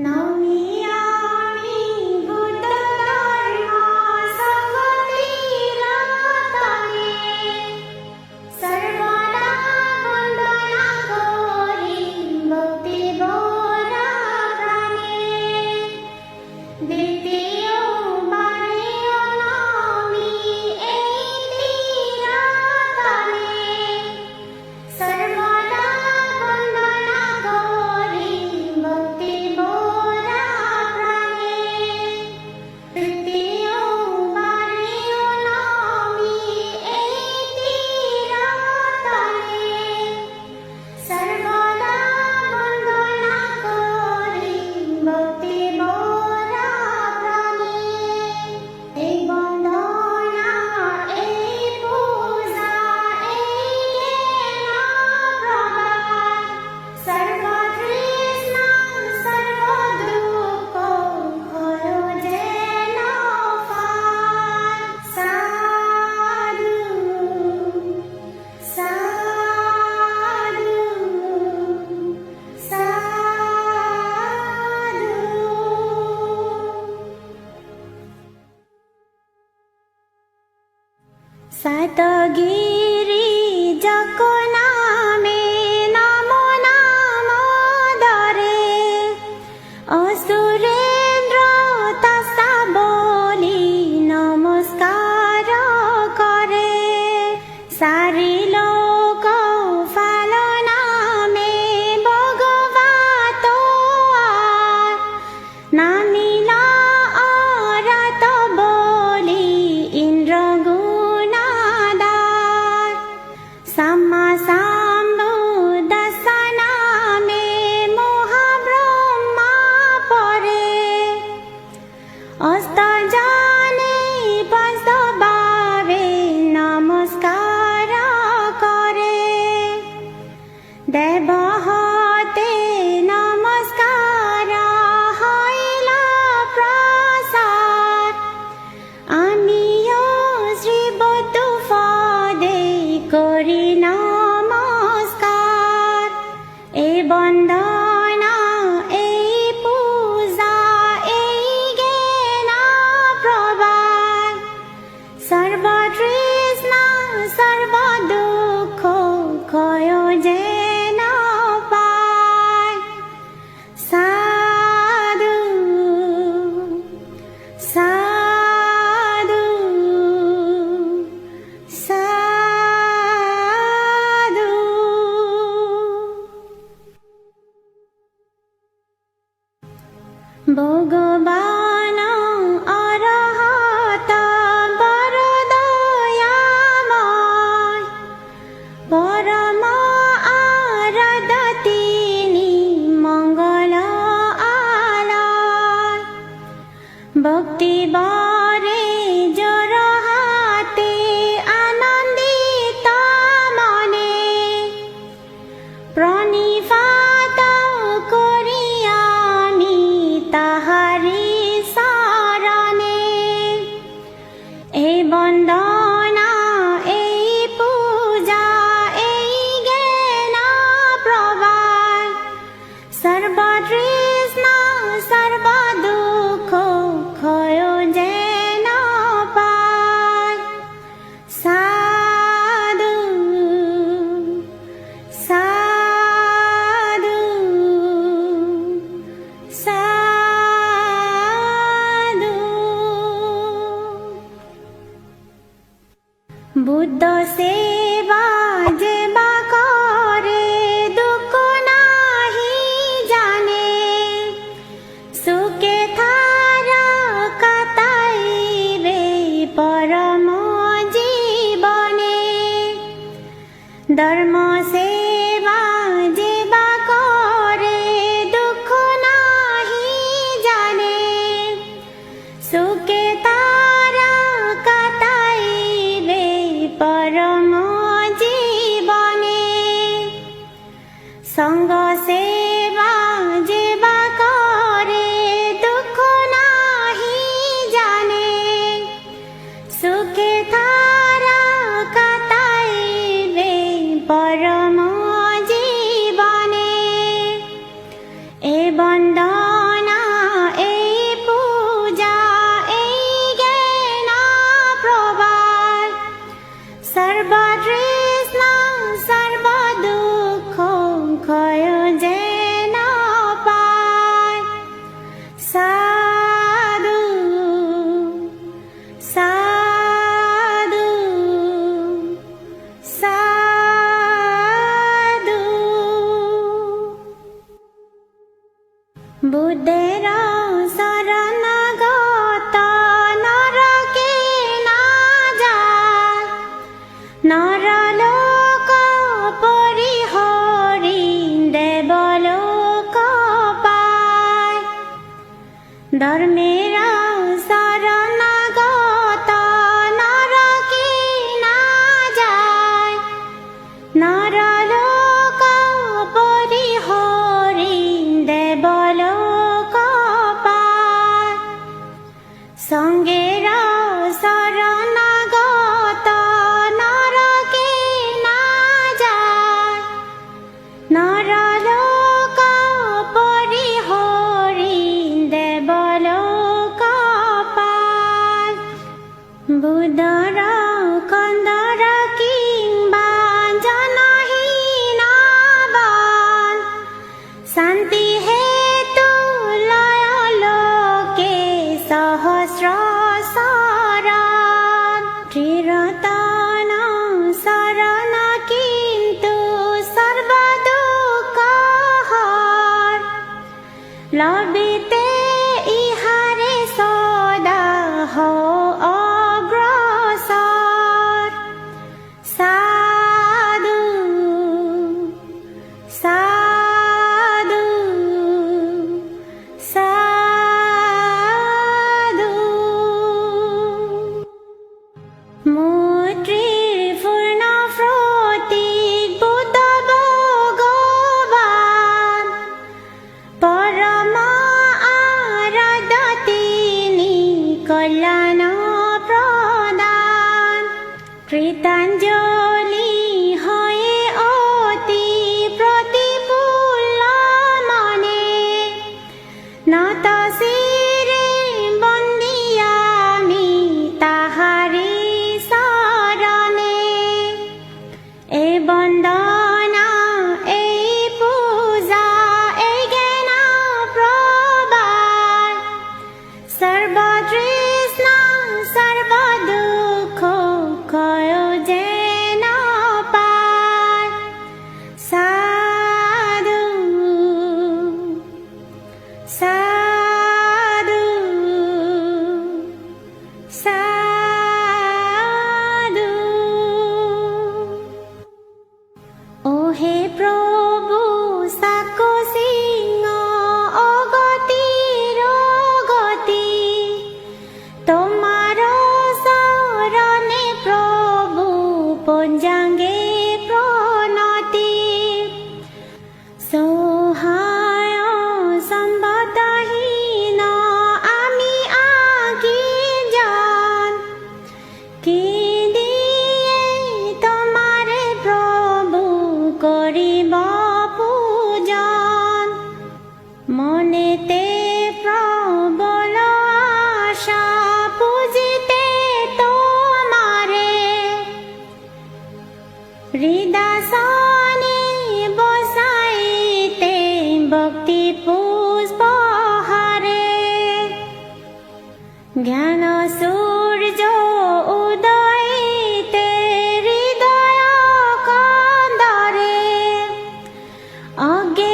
Não me ơi ধর্ম সেবা যেবা করে, দুঃখ নাহি জানে। সুখে তারা কাটাইবে পরম জীবনে। সঙ্গ সেবা যে डरने रा কন্দরাও কন্দরা কিংবা জানহীন বল শান্তি হে সহস্র সরণ ত্রিরতন শরণ কিন্তু সর্বদুঃখ লবিতে போஞ்சாங்கே आगे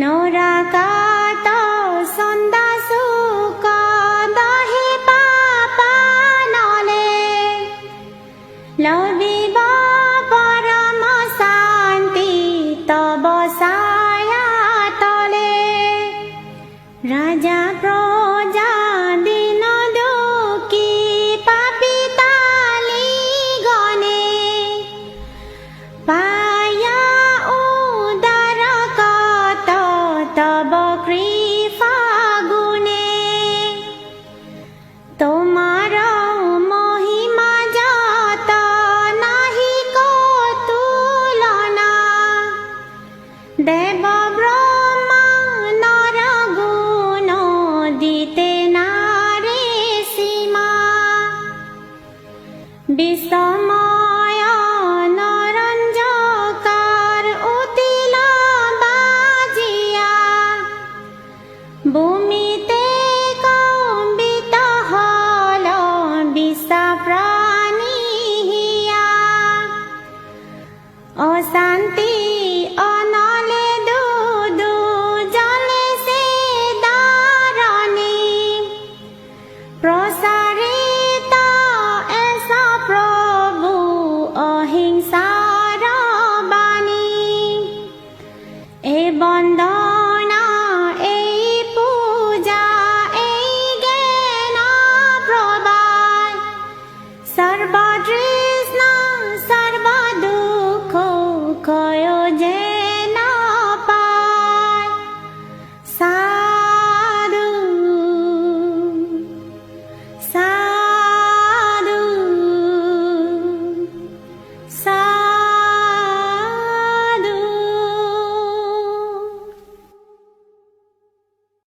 নরাকাত Be Bisama. 三十八 g